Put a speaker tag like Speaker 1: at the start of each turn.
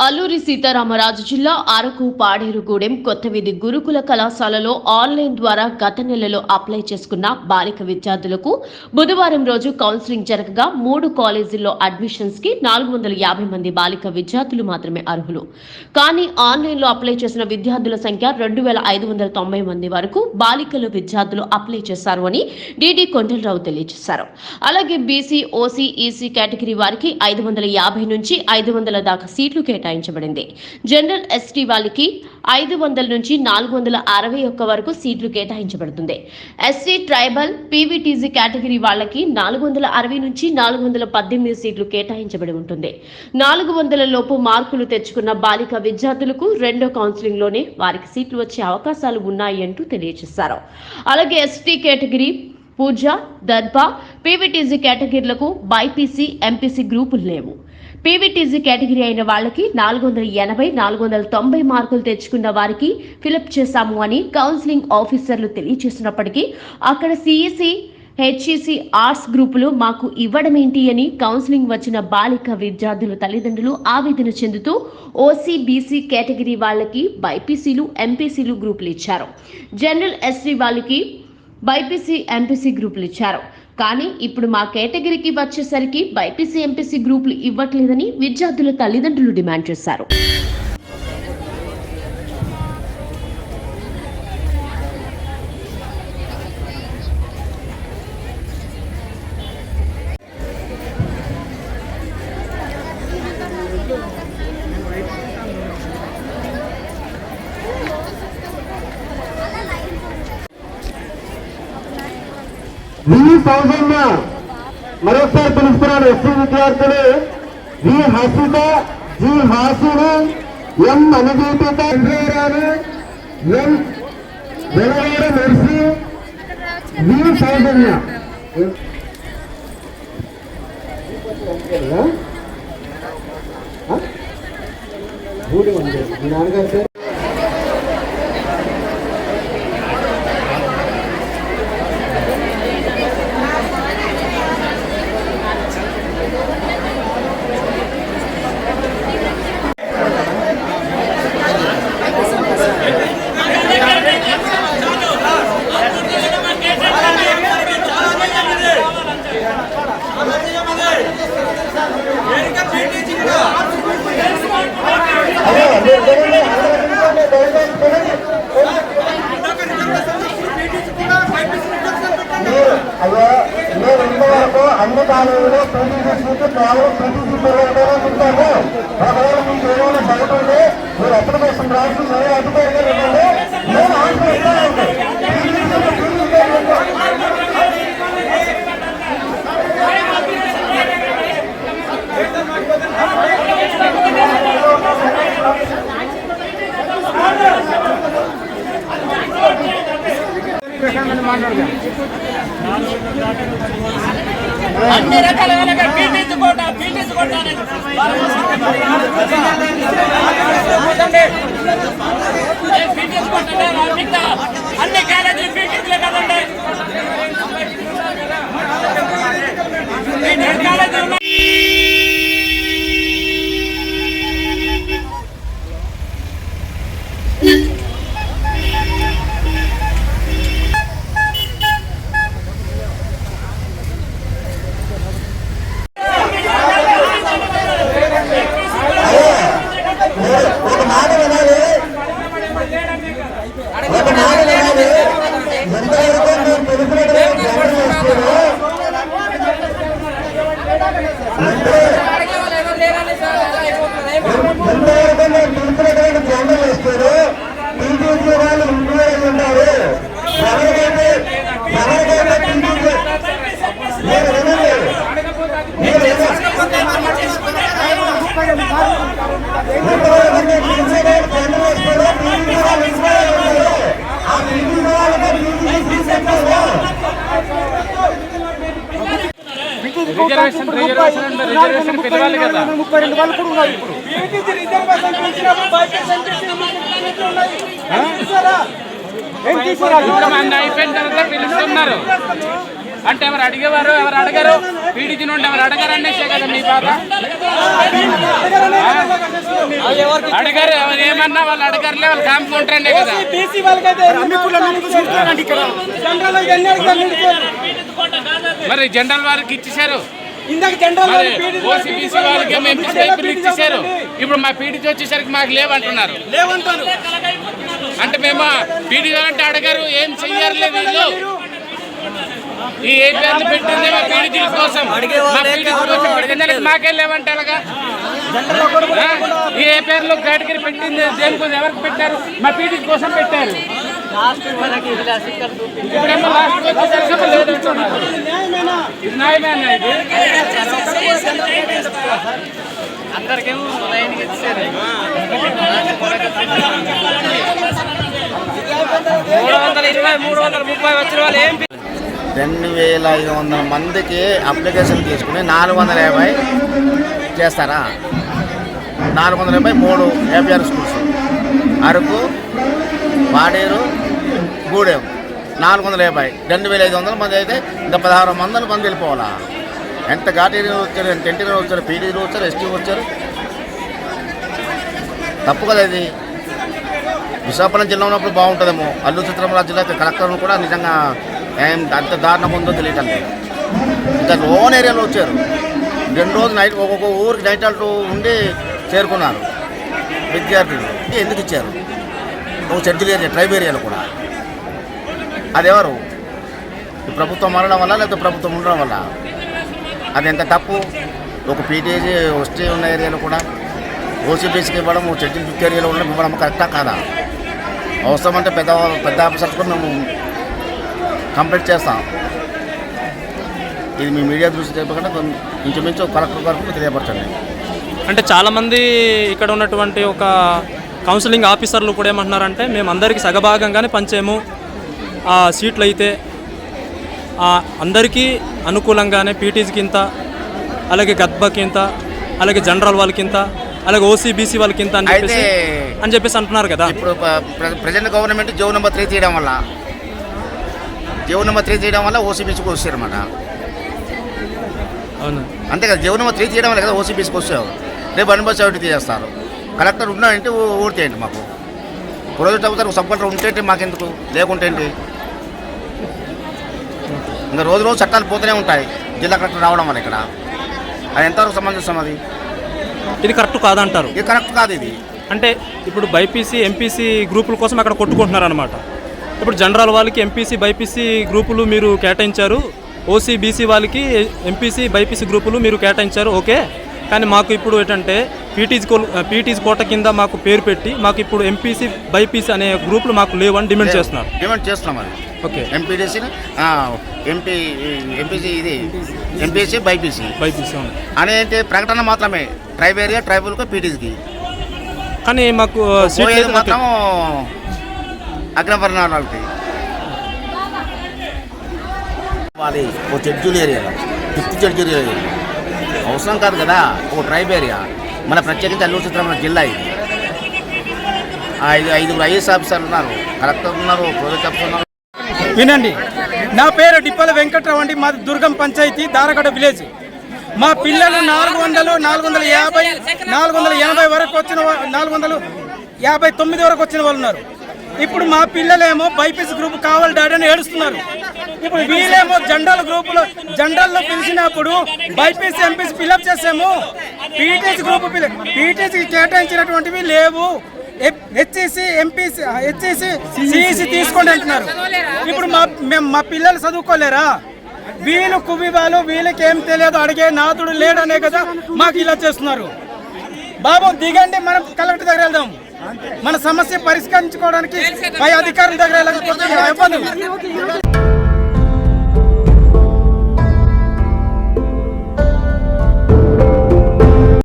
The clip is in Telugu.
Speaker 1: అల్లూరి సీతారామరాజు జిల్లా అరకు పాడేరుగూడెం కొత్తవీధి గురుకుల కళాశాలలో ఆన్లైన్ ద్వారా గత నెలలో అప్లై చేసుకున్న బాలిక విద్యార్థులకు బుధవారం రోజు కౌన్సిలింగ్ జరగగా మూడు కాలేజీల్లో అడ్మిషన్స్కి నాలుగు వందల యాభై మంది బాలిక విద్యార్థులు మాత్రమే అర్హులు. కానీ ఆన్లైన్లో అప్లై చేసిన విద్యార్థుల సంఖ్య రెండు వేల ఐదు వందల తొంభై మంది వరకు బాలికలు విద్యార్థులు అప్లై చేశారు అని డిడి కొండలరావు తెలియజేశారు. అలాగే బీసీ ఓసీ ఈసీ కేటగిరీ వారికి ఐదు వందల యాభై నుంచి ఐదు వందల దాకా సీట్లు కేటాయించబడింది. జనరల్ ఎస్టీ వాళ్ళకి ఐదు వందల నుంచి నాలుగు వందల అరవై ఒక్క వరకు సీట్లు కేటాయించబడుతుంది. ఎస్సీ ట్రైబల్ పీవీటీజీ కేటగిరీ వాళ్ళకి నాలుగు వందల అరవై నుంచి నాలుగు వందల పద్దెనిమిది సీట్లు కేటాయించబడి ఉంటుంది. నాలుగు వందల లోపు మార్కులు తెచ్చుకున్న బాలిక విద్యార్థులకు రెండో కౌన్సిలింగ్లోనే వారికి సీట్లు వచ్చే అవకాశాలు ఉన్నాయి అంటూ తెలియజేశారు. అలాగే ఎస్టీ కేటగిరీ పూజ దర్భా పీవీటీజీ కేటగిరీలకు బైపీసీ ఎంపీసీ గ్రూపులు లేవు. పీవీటీజీ కేటగిరీ అయిన వాళ్ళకి నాలుగు వందల ఎనభై నాలుగు వందల తొంభై మార్కులు తెచ్చుకున్న వారికి ఫిలప్ చేశాము అని కౌన్సిలింగ్ ఆఫీసర్లు తెలియజేసినప్పటికీ అక్కడ సిఈసి హెచ్ఈసి ఆర్ట్స్ గ్రూపులు మాకు ఇవ్వడం ఏంటి అని కౌన్సిలింగ్ వచ్చిన బాలిక విద్యార్థుల తల్లిదండ్రులు ఆవేదన చెందుతూ ఓసీ బీసీ కేటగిరీ వాళ్ళకి బైపీసీలు ఎంపీసీలు గ్రూపులు ఇచ్చారు. జనరల్ ఎస్సీ వాళ్ళకి బైపీసీ ఎంపీసీ గ్రూపులు ఇచ్చారు. కానీ ఇప్పుడు మా కేటగిరీకి వచ్చేసరికి బైపీసీ ఎంపీసీ గ్రూపులు ఇవ్వట్లేదని విద్యార్థుల తల్లిదండ్రులు డిమాండ్ చేశారు.
Speaker 2: వి సౌజన్య మరొకసారి పిలుస్తున్నాను ఎస్సీ విద్యార్థులు వి హసిత జి హాసుడు ఎం అనుదీపిక ఎం వెలవేర వి సౌజన్య. ఊడి ఉంది పేరు అదే మీరు చూడండి అందరూ చూడండి, దయచేసి చూడండి. మీరు అయ్యో నేను ఇంతవరకు అన్ని కాలేజీలో పీటీసీ సీట్లు కేవలం పీటీసీ పిల్లలతోనే ఉంటాము ఒకవేళ మీకు ఏమైనా డౌట్ మీరు అప్లికేషన్ రాసి అధికారిగా ఇవ్వండి నేను ఆన్సర్ ఇస్తానండి పీటీసీ పీటీసీ
Speaker 3: అన్ని రకాలుగా పీటీసీ కోట పీటీసీ కోట అనేది పీటీసీ కోట అంటే మిగతా అన్ని కాలేజీలు పీటీసీలే కదండి ఈ కాలేజీలు ఉన్నాయి.
Speaker 2: ఒక మాట వినాలి ఒక మాట వినాలి ఎంతవరకు మీరు తెలిసినటువంటి జనరల్ ఎస్టీలో ఎంతవరకు వాళ్ళు ఇంక్లూడ్ ఉన్నారు ఎవరికైతే ఎవరికైతే టీటీసీ మీరు వినండి మీరు వినండి ఎంతవరకు మీరు తెలిసినటువంటి జనరల్ ఎస్టీలో టీటీసీ వాళ్ళు ఇంక్లూడ్ ఉన్నారు ఆ టీటీసీ వాళ్ళకి టీటీసీ సెంటర్లో
Speaker 4: రిజర్వేషన్ రిజర్వేషన్ అంటే రిజర్వేషన్ పిలవాలి కదా
Speaker 5: ముప్పై రెండు వాళ్ళు కూడా ఉన్నారు ఇప్పుడు ఏం తీసారా
Speaker 4: ఇంతమంది అయిపోయిన తర్వాత పిలుస్తున్నారు అంటే ఎవరు అడిగేవారు ఎవరు అడగరు పీడిచి నుండి ఎవరు అడగరు అనేసే కదా మీ బాధ అడగరు ఎవరు ఏమన్నా వాళ్ళు అడగరులే వాళ్ళు కాంపుకుంటారండే కదా మరి జనరల్ వారికి ఓసీబీసీ వాళ్ళకి మేము ఎంపీ ఇచ్చేసారు ఇప్పుడు మా పీడిచి వచ్చేసరికి మాకు లేవంటున్నారు. అంటే మేము పీడీ అంటే అడగరు ఏం చెయ్యరులే వీళ్ళు. ఈ ఏ పేర్లు పెట్టింది మా పీడితుల కోసం. మా పీడితుల కోసం పెట్టింది మాకే లేవంటే? ఈ ఏ పేర్లు కేటగిరీ పెట్టింది దేనికోసం ఎవరికి పెట్టారు? మా పీడితుల కోసం పెట్టారు. ఇప్పుడేమో లాస్ట్ వచ్చేసరికి లేదు అంటున్నారు. ఇది న్యాయమేనా ఇది
Speaker 6: రెండు వేల ఐదు వందల మందికి అప్లికేషన్ తీసుకుని నాలుగు వందల యాభై చేస్తారా? నాలుగు వందల యాభై మూడు ఏపీఆర్ స్కూల్స్. అరకు పాడేరు గూడెం. నాలుగు వందల యాభై. రెండు వేల ఐదు వందల మంది అయితే ఇంకా పదహారు వందల మంది వెళ్ళిపోవాలా? ఎంత ఘాటీలు వచ్చారు ఎంత ఎన్టీలు వచ్చారు పీడీలు వచ్చారు ఎస్టీ వచ్చారు? తప్పు కదా ఇది. విశాఖపట్నం జిల్లా ఉన్నప్పుడు బాగుంటుందేమో. అల్లు చిత్రమరాజు జిల్లా కలెక్టర్ను కూడా నిజంగా ఏం అంత దారుణం ఉందో తెలియటం లేదు ఇంకా లోన్ ఏరియాలో వచ్చారు. రెండు రోజులు నైట్ ఒక్కొక్క ఊరికి నైట్ అటు ఉండి చేరుకున్నారు విద్యార్థులు. ఎందుకు ఇచ్చారు? ఒక షెడ్యూల్ ఏరియా ట్రైబ్ ఏరియాలో కూడా. అదెవరు? ఈ ప్రభుత్వం మారడం వల్ల లేకపోతే ప్రభుత్వం ఉండడం వల్ల? అది ఎంత తప్పు? ఒక పీటీజీ వస్తే ఉన్న ఏరియాలో కూడా ఓసీబీసీకి ఇవ్వడం షెడ్యూల్ ఫిఫ్త్ ఏరియాలో ఉండడం ఇవ్వడం కరెక్టా కాదా? అవసరం అంటే పెద్ద పెద్ద ఆఫీసర్స్ కూడా మేము కంప్లీట్ చేస్తాం. ఇది మీ మీడియా దృష్టి చెప్పకుండా ఇంచుమించు కలెక్టర్ వరకు తెలియపరచండి.
Speaker 7: అంటే చాలామంది ఇక్కడ ఉన్నటువంటి ఒక కౌన్సిలింగ్ ఆఫీసర్లు కూడా ఏమంటున్నారంటే మేము అందరికీ సగభాగంగానే పంచాము. ఆ సీట్లు అయితే అందరికీ అనుకూలంగానే పీటీసీకి ఇంత అలాగే గద్బకి ఇంత అలాగే జనరల్ వాళ్ళకి ఇంత అలాగే ఓసీబీసీ వాళ్ళకి ఇంత అని చెప్పేసి అని చెప్పేసి అంటున్నారు కదా.
Speaker 6: ఇప్పుడు present government GO number three తీయడం వల్ల జో నెంబర్ త్రీ తీయడం వల్ల ఓసీబీసీకి వచ్చారన్నమాట
Speaker 7: అవును.
Speaker 6: అంతే కదా జో నెంబర్ త్రీ తీయడం వల్ల కదా ఓసీబీసీకి వచ్చావు రేపు అనుభవ సెవెంటీ తీసేస్తారు. కలెక్టర్ ఉన్నాయంటే ఊడితేయండి మాకు. ప్రొజెక్ట్ అవుతారు సబ్ కలెక్టర్ ఉంటేంటి మాకెందుకు? లేకుంటే ఏంటి ఇంకా రోజు రోజు చట్టాలు పోతూనే ఉంటాయి. జిల్లా కలెక్టర్ రావడం వల్ల ఇక్కడ. అది ఎంతవరకు సమంజసం అది?
Speaker 7: ఇది కరెక్ట్ కాదంటారు.
Speaker 6: ఇది కరెక్ట్ కాదు ఇది.
Speaker 7: అంటే ఇప్పుడు బైపీసీ ఎంపీసీ గ్రూపుల కోసం అక్కడ కొట్టుకుంటున్నారు అనమాట ఇప్పుడు జనరల్ వాళ్ళకి ఎంపీసీ బైపీసీ గ్రూపులు మీరు కేటాయించారు. ఓసీ బీసీ వాళ్ళకి ఎంపీసీ బైపీసీ గ్రూపులు మీరు కేటాయించారు. ఓకే? కానీ మాకు ఇప్పుడు ఏంటంటే పీటీసీ కో పీటీసీ కోట కింద మాకు పేరు పెట్టి మాకు ఇప్పుడు ఎంపీసీ బైపీసీ అనే గ్రూపులు మాకు లేవని డిమాండ్ చేస్తున్నారు.
Speaker 6: డిమాండ్ చేస్తున్నాం అది
Speaker 7: ఓకే.
Speaker 6: ఎంపీడీసీ ఎంపీ ఎంపీసీ ఇది. MPC BiPC.
Speaker 7: బైపీసీ అవును.
Speaker 6: అనేది ప్రకటన మాత్రమే. ట్రైబ్ ఏరియా ట్రైబల్కు పీటీసీకి.
Speaker 7: కానీ మాకు
Speaker 6: మాత్రం అగ్రవర్ణాలకి. అది ఓ చెడ్జూల్ ఏరియాలో ఫిఫ్త్ చెడ్జూల్ ఏరియా అవసరం కాదు కదా? ఒక ట్రైబ్ ఏరియా మన ప్రత్యేకించి అల్లూరు చిత్రమైన జిల్లా ఇది. ఐదు ఐదుగురు ఐఎస్ ఆఫీసర్లు ఉన్నారు. కలెక్టర్ ఉన్నారు ప్రాజెక్ట్ ఆఫీసర్ ఉన్నారు.
Speaker 5: వినండి. నా పేరు డిప్పల వెంకట్రావు అండి. మాది దుర్గం పంచాయతీ దారగడ విలేజ్. మా పిల్లలు నాలుగు వందలు నాలుగు వందల యాభై నాలుగు వందల ఎనభై వరకు వచ్చిన నాలుగు వందలు యాభై తొమ్మిది వరకు వచ్చిన వాళ్ళు ఉన్నారు. ఇప్పుడు మా పిల్లలేమో బైపీసీ గ్రూప్ కావాలి డాడీ అని ఏడుస్తున్నారు. ఇప్పుడు వీళ్ళేమో జనరల్ గ్రూపులో జనరల్లో పిలిచినప్పుడు బైపీసీ ఎంపీసీ ఫిల్అప్ చేసాము. పీటీసీ గ్రూప్ పీటీసీకి కేటాయించినటువంటివి లేవు. హెచ్ఈసి ఎంపీసీ హెచ్ఈసి సిఈసి తీసుకోండి అంటున్నారు. ఇప్పుడు మా మేము మా పిల్లలు చదువుకోలేరా? వీళ్ళు కువివాలు వీళ్ళకి ఏం తెలియదు అడిగే నాథుడు లేడనే కదా మాకు ఇలా చేస్తున్నారు. బాబు దిగండి మనం కలెక్టర్ దగ్గర వెళ్దాం. మన సమస్య పరిష్కరించుకోవడానికి పై అధికారుల దగ్గర ఇవ్వదు.